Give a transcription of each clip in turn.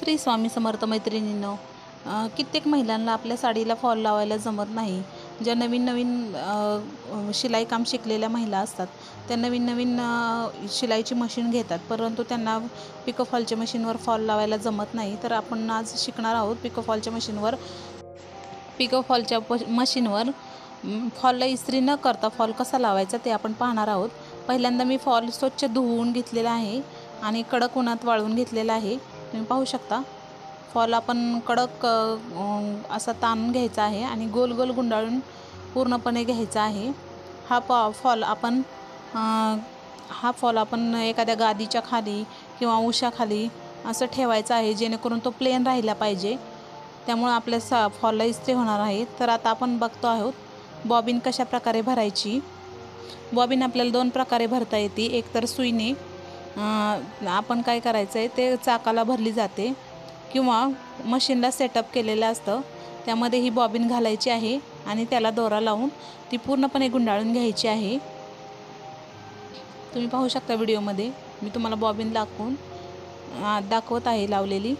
श्री स्वामी समर्थ मैत्रिणींनो कित्येक महिलांना आपल्या साडीला फॉल लावायला जमत नाही. ज्या नवीन नवीन शिलाई काम शिकलेल्या महिला असतात त्या नवीन नवीन शिलाईची मशीन घेतात. परंतु त्यांना पिको फॉलच्या मशीनवर फॉल लावायला जमत नाही. तर आपण आज शिकणार आहोत पिको फॉलच्या मशीनवर. पिको फॉलच्या प मशीनवर फॉलला इस्त्री न करता फॉल कसा लावायचा ते आपण पाहणार आहोत. पहिल्यांदा मी फॉल स्वच्छ धुवून घेतलेला आहे आणि कडक उन्हात वाळवून घेतलेला आहे. तुम्ही पाहू शकता. फॉल आपण कडक असा ताणून घ्यायचा आहे आणि गोल गोल गुंडाळून पूर्णपणे घ्यायचा आहे. हा पॉ फॉल आपण हा फॉल आपण एखाद्या गादीच्या खाली किंवा उशाखाली असं ठेवायचं आहे जेणेकरून तो प्लेन राहिला पाहिजे. त्यामुळं आपल्या सा फॉलला इस्त्री होणार आहे. तर आता आपण बघतो आहोत बॉबिन कशा प्रकारे भरायची. बॉबिन आपल्याला दोन प्रकारे भरता येते. एक तर सुईने आपण काय करायचं आहे ते चाकाला भरली जाते किंवा मशीनला सेटअप केलेलं असतं. त्यामध्ये ही बॉबिन घालायची आहे आणि त्याला दोरा लावून ती पूर्णपणे गुंडाळून घ्यायची आहे. तुम्ही पाहू शकता व्हिडिओमध्ये मी तुम्हाला बॉबिन दाखवून दाखवत आहे लावलेली.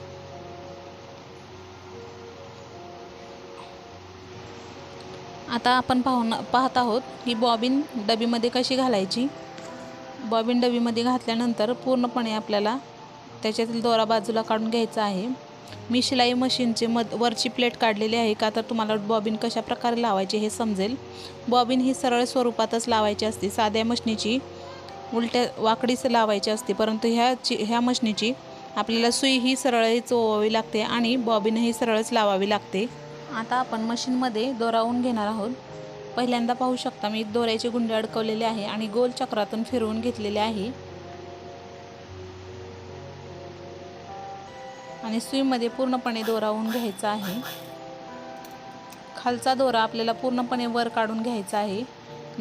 आता आपण पाहून पाहत आहोत ही बॉबिन डबीमध्ये कशी घालायची. बॉबिन डबीमध्ये घातल्यानंतर पूर्णपणे आपल्याला त्याच्यातील दोरा बाजूला काढून घ्यायचा आहे. मी शिलाई मशीनचे मध वरची प्लेट काढलेली आहे का तर तुम्हाला बॉबिन कशा प्रकारे लावायची हे समजेल. बॉबिन ही सरळ स्वरूपातच लावायची असते. साध्या मशनीची उलट्या वाकडीच लावायची असते परंतु ह्याची ह्या मशनीची आपल्याला सुई ही सरळच ओवावी लागते आणि बॉबिनही सरळच लावावी लागते. आता आपण मशीनमध्ये दोरावून घेणार आहोत. पहिल्यांदा पाहू शकता मी दोऱ्याचे गुंडे अडकवलेले आहे आणि गोल चक्रातून फिरवून घेतलेले आहे. आणि सुईमध्ये पूर्णपणे दोरावून घ्यायचा आहे. खालचा दोरा आपल्याला पूर्णपणे वर काढून घ्यायचा आहे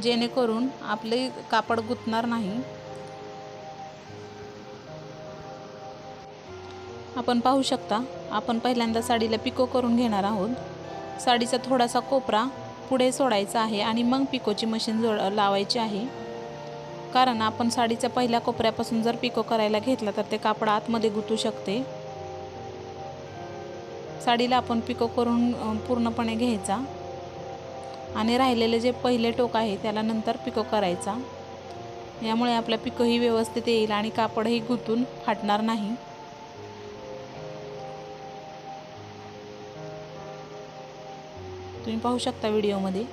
जेणेकरून आपले कापड गुंतणार नाही. आपण पाहू शकता आपण पहिल्यांदा साडीला पिको करून घेणार आहोत. साडीचा थोडासा कोपरा पुढे सोडायचं आहे आणि मग पिकोची मशीन जोड लावायची आहे. कारण आपण साडीच्या पहिल्या कोपऱ्यापासून जर पिको करायला घेतला तर ते कापड आतमध्ये गुंतू शकते. साडीला आपण पिको करून पूर्णपणे घ्यायचा. आणि राहिलेले जे पहिले टोक आहे त्याला नंतर पिको करायचा. यामुळे आपला पिकोही व्यवस्थित येईल आणि कापडही गुंतून फाटणार नाही. तुम्ही पाहू शकता व्हिडिओमध्ये.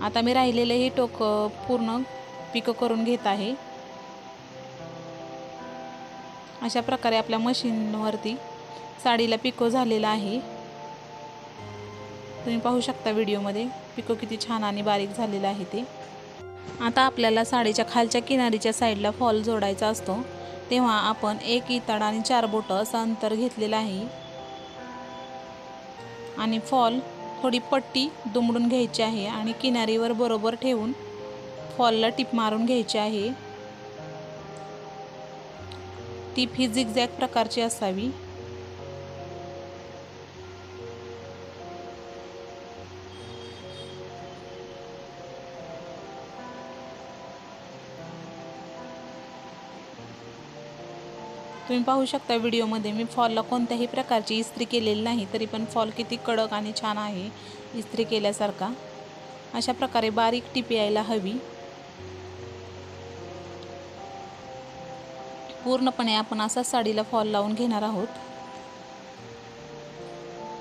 आता मी राहिलेले हे टोक पूर्ण पिकं करून घेत आहे. अशा प्रकारे आपल्या मशीनवरती साडीला पिको झालेला आहे. तुम्ही पाहू शकता व्हिडिओमध्ये पिको किती छान आणि बारीक झालेलं आहे ते. आता आपल्याला साडीच्या खालच्या किनारीच्या साईडला फॉल जोडायचा असतो. तेव्हा आपण एक इताड आणि चार बोटं असं अंतर घेतलेलं आहे. आणि फॉल थोडी पट्टी दुमडून घ्यायची आहे आणि किनारीवर बरोबर ठेवून फॉलला टिप मारून घ्यायची आहे. टीप ही झिगझॅग प्रकारची असावी. तुम्ही पाहू शकता व्हिडिओमध्ये मी फॉलला कोणत्याही प्रकारची इस्त्री केलेली नाही तरी पण फॉल किती कडक आणि छान आहे इस्त्री केल्यासारखा. अशा प्रकारे बारीक टिपी यायला हवी. पूर्णपणे आपण असा साडीला फॉल लावून घेणार आहोत.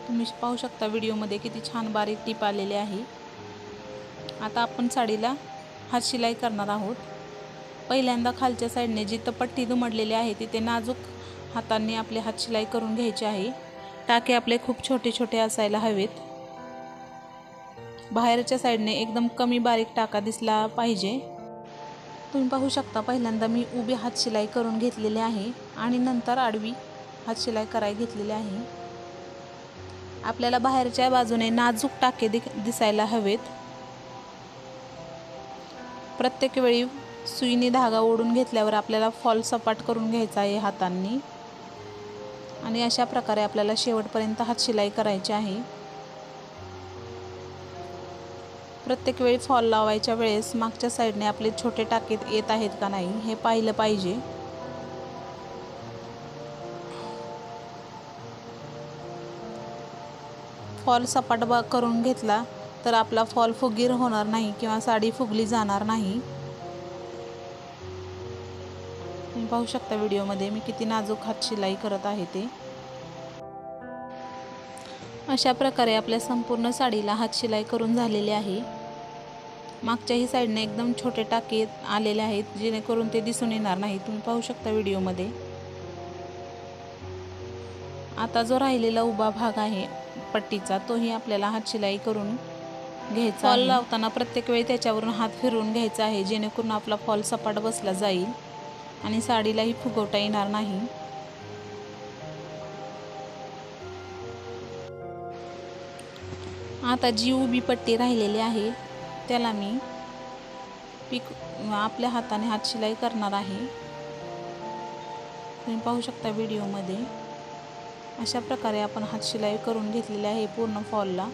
तुम्ही पाहू शकता व्हिडिओमध्ये किती छान बारीक टीप आलेली आहे. आता आपण साडीला हात शिलाई करणार आहोत. पहिल्यांदा खालच्या साईडने जिथं पट्टी दुमडलेली आहे तिथे नाजूक हातांनी आपले हात शिलाई करून घ्यायचे आहे. टाके आपले खूप छोटे छोटे असायला हवेत. बाहेरच्या साईडने एकदम कमी बारीक टाका दिसला पाहिजे. तुम्ही पाहू शकता पहिल्यांदा मी उभी हात शिलाई करून घेतलेली आहे आणि नंतर आडवी हात शिलाई कराय घेतलेली आहे. आपल्याला बाहेरच्या बाजूने नाजूक टाके दि दिसायला हवेत. प्रत्येक वेळी सुईने धागा ओढून घेतल्यावर आपल्याला फॉल सपाट करून घ्यायचा आहे हातांनी. आणि अशा प्रकारे आपल्याला शेवटपर्यंत हात शिलाई करायची आहे. प्रत्येक वेळी फॉल लावायच्या वेळेस मागच्या साईडने आपले छोटे टाके येत आहेत का नाही हे पाहिलं पाहिजे. फॉल सपाट ब करून घेतला तर आपला फॉल फुगीर होणार नाही किंवा साडी फुगली जाणार नाही. पाहू शकता व्हिडिओमध्ये मी किती नाजूक हात शिलाई करत आहे ते. अशा प्रकारे आपल्या संपूर्ण साडीला हात शिलाई करून झालेली आहे. मागच्याही साईडने एकदम छोटे टाके आलेले आहेत जेणेकरून ते दिसून येणार नाही. तुम्ही पाहू शकता व्हिडिओमध्ये. आता जो राहिलेला उभा भाग आहे पट्टीचा तोही आपल्याला हात शिलाई करून घ्यायचा फॉल लावताना प्रत्येक वेळी त्याच्यावरून हात फिरवून घ्यायचा आहे जेणेकरून आपला फॉल सपाट बसला जाईल. आणि साडीलाही फुगवता येणार नाही. आता जी उभी पट्टी राहिलेली आहे त्याला मी पिक आपल्या हाताने हात शिलाई करणार आहे. तुम्ही पाहू शकता व्हिडिओमध्ये. अशा प्रकारे आपण हात शिलाई करून घेतलेली आहे पूर्ण फॉलला.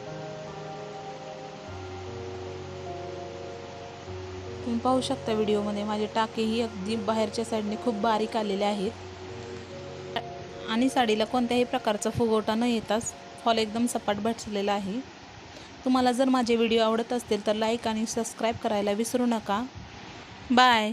तुम्ही पाहू शकता व्हिडिओमध्ये. माझे टाकेही अगदी बाहेरच्या साईडने खूप बारीक आलेले आहेत. आणि साडीला कोणत्याही प्रकारचा फुगवटा न येताच फॉल एकदम सपाट भटलेला आहे. तुम्हाला जर माझे व्हिडिओ आवडत असतील तर लाईक आणि सबस्क्राईब करायला विसरू नका. बाय